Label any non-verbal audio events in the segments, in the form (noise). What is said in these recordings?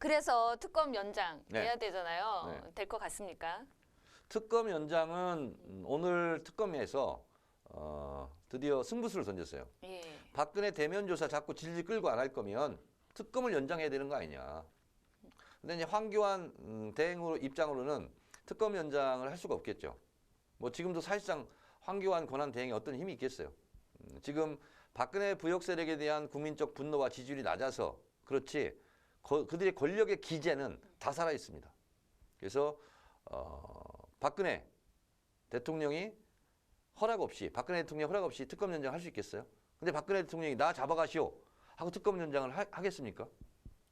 그래서 특검 연장 네. 해야 되잖아요. 네. 될것 같습니까? 특검 연장은 음, 오늘 특검에서 어, 드디어 승부수를 던졌어요. 예. 박근혜 대면 조사 자꾸 질질 끌고 안 할 거면 특검을 연장해야 되는 거 아니냐. 근데 이제 황교안 음, 대행으로 입장으로는 특검 연장을 할 수가 없겠죠. 뭐 지금도 사실상 황교안 권한 대행에 어떤 힘이 있겠어요. 음, 지금 박근혜 부역 세력에 대한 국민적 분노와 지지율이 낮아서 그렇지 거- 그들의 권력의 기제는 다 살아 있습니다. 그래서 어, 박근혜 대통령이 허락 없이 박근혜 대통령 허락 없이 특검 연장 할 수 있겠어요? 근데 박근혜 대통령이 나 잡아가시오 하고 특검 연장을 하, 하겠습니까?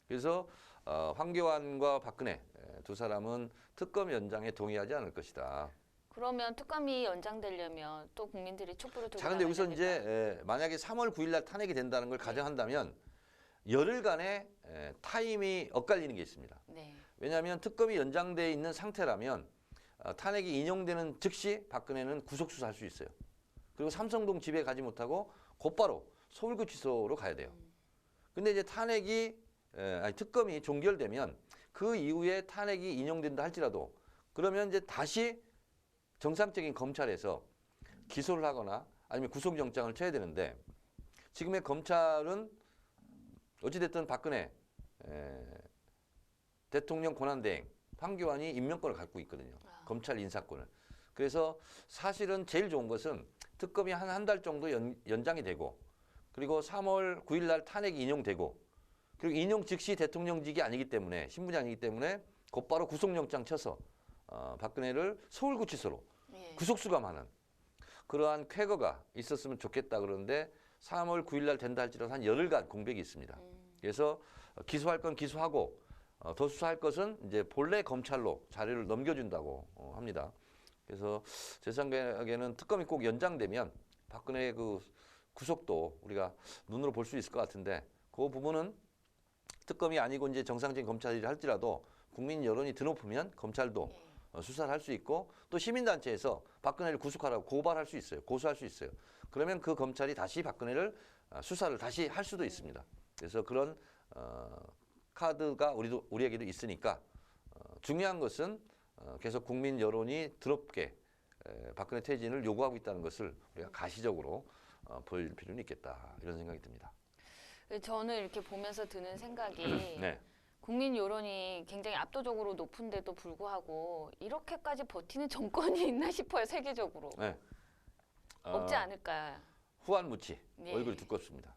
그래서 어, 황교안과 박근혜 에, 두 사람은 특검 연장에 동의하지 않을 것이다. 그러면 특검이 연장되려면 또 국민들이 촛불을 들고 자, 근데 여기서 나가야 이제? 에, 만약에 3월 9일 날 탄핵이 된다는 걸 가정한다면 열흘간의 에, 타임이 엇갈리는 게 있습니다. 네. 왜냐하면 특검이 연장돼 있는 상태라면 어, 탄핵이 인용되는 즉시 박근혜는 구속 수사할 수 있어요. 그리고 삼성동 집에 가지 못하고 곧바로 서울구치소로 가야 돼요. 근데 이제 탄핵이 에, 아니 특검이 종결되면 그 이후에 탄핵이 인용된다 할지라도 그러면 이제 다시 정상적인 검찰에서 기소를 하거나 아니면 구속영장을 쳐야 되는데 지금의 검찰은 어찌됐든 박근혜 에, 대통령 권한대행 황교안이 임명권을 갖고 있거든요. 아. 검찰 인사권을. 그래서 사실은 제일 좋은 것은 특검이 한 한 달 정도 연, 연장이 되고 그리고 3월 9일 날 탄핵이 인용되고 그리고 인용 즉시 대통령직이 아니기 때문에 신분이 아니기 때문에 곧바로 구속영장 쳐서 어, 박근혜를 서울구치소로 예. 구속수감하는 그러한 쾌거가 있었으면 좋겠다 그러는데 3월 9일 날 된다 할지라도 한 열흘간 공백이 있습니다. 음. 그래서 기소할 건 기소하고 어, 더 수사할 것은 이제 본래 검찰로 자료를 넘겨준다고 어, 합니다. 그래서 제 생각에는 특검이 꼭 연장되면 박근혜의 그 구속도 우리가 눈으로 볼 수 있을 것 같은데 그 부분은 특검이 아니고 이제 정상적인 검찰이 할지라도 국민 여론이 드높으면 검찰도 예. 어, 수사를 할 수 있고 또 시민단체에서 박근혜를 구속하라고 고발할 수 있어요. 고소할 수 있어요. 그러면 그 검찰이 다시 박근혜를 어, 수사를 다시 할 수도 있습니다. 그래서 그런 어, 카드가 우리도 우리에게도 있으니까 어, 중요한 것은 어, 계속 국민 여론이 드럽게 에, 박근혜 퇴진을 요구하고 있다는 것을 우리가 가시적으로 어, 볼 필요는 있겠다 이런 생각이 듭니다. 저는 이렇게 보면서 드는 생각이 네. 국민 여론이 굉장히 압도적으로 높은데도 불구하고 이렇게까지 버티는 (laughs) 정권이 있나 싶어요 세계적으로 네. 어, 없지 않을까. 후한무치 네. 얼굴이 두껍습니다.